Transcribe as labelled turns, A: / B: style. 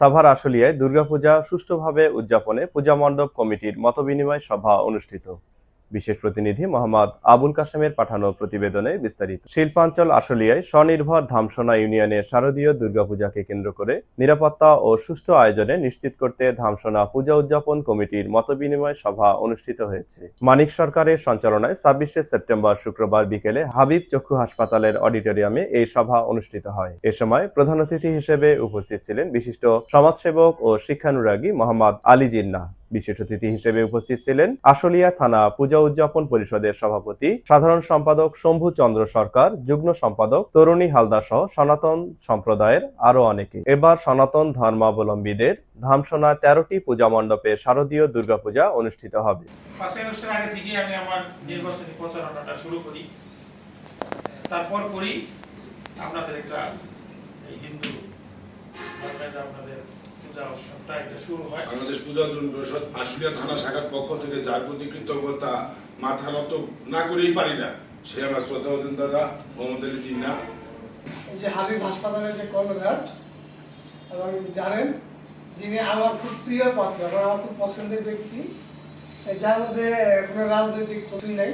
A: সাভার আশুলিয়ায় দুর্গাপূজা সুষ্ঠুভাবে উদযাপনে পূজা মণ্ডপ কমিটির মতবিনিময় সভা অনুষ্ঠিত। বিশেষ প্রতিনিধি মোহাম্মদ আবুল কাশেমের পাঠানো প্রতিবেদনে বিস্তারিত। শিল্পাঞ্চল আশুলিয়ায় স্বনির্ভর ধামসোনা ইউনিয়নের শারদীয় দুর্গাপূজাকে কেন্দ্র করে নিরাপত্তা ও সুষ্ঠু আয়োজনে নিশ্চিত করতে ধামসোনা পূজা উদযাপন কমিটির মতবিনিময় সভা অনুষ্ঠিত হয়েছে। মানিক সরকারের সঞ্চালনায় ছাব্বিশে সেপ্টেম্বর শুক্রবার বিকেলে হাবিব চক্ষু হাসপাতালের অডিটোরিয়ামে এই সভা অনুষ্ঠিত হয়। এ সময় প্রধান অতিথি হিসেবে উপস্থিত ছিলেন বিশিষ্ট সমাজসেবক ও শিক্ষানুরাগী মোহাম্মদ আলী জিন্নাহ। বিশেষ অতিথি হিসেবে উপস্থিত ছিলেন আশুলিয়া থানা পূজা উদযাপন পরিষদের সভাপতি, সাধারণ সম্পাদক শম্ভু চন্দ্র সরকার, যুগ্ম সম্পাদক তরুণী হালদা সহ সনাতন সম্প্রদায়ের আরও অনেকে। এবার সনাতন ধর্মাবলম্বীদের ধামসোনা তেরোটি পূজা মণ্ডপে শারদীয় দুর্গাপূজা অনুষ্ঠিত হবে।
B: তারপর করি, আপনাদের একটা হিন্দু ধর্মের আপনাদের পূজা উৎসবটা এটা শুরু হয়
C: বাংলাদেশ পূজা পরিষদ আশুলিয়া থানা শাখার পক্ষ থেকে যার প্রতি কৃতজ্ঞতা মাথা নত না করেই পারি না সে আমার শ্রদ্ধা হতেন দাদা মোহাম্মদ আলী জিন্না
D: যে হাবিব হাসপাতালের যে কর্ণধার এবং জানেন যিনি আমার খুব প্রিয় পাত্র আমার খুব পছন্দের ব্যক্তি যার মধ্যে কোনো রাজনৈতিক কিছুই নেই।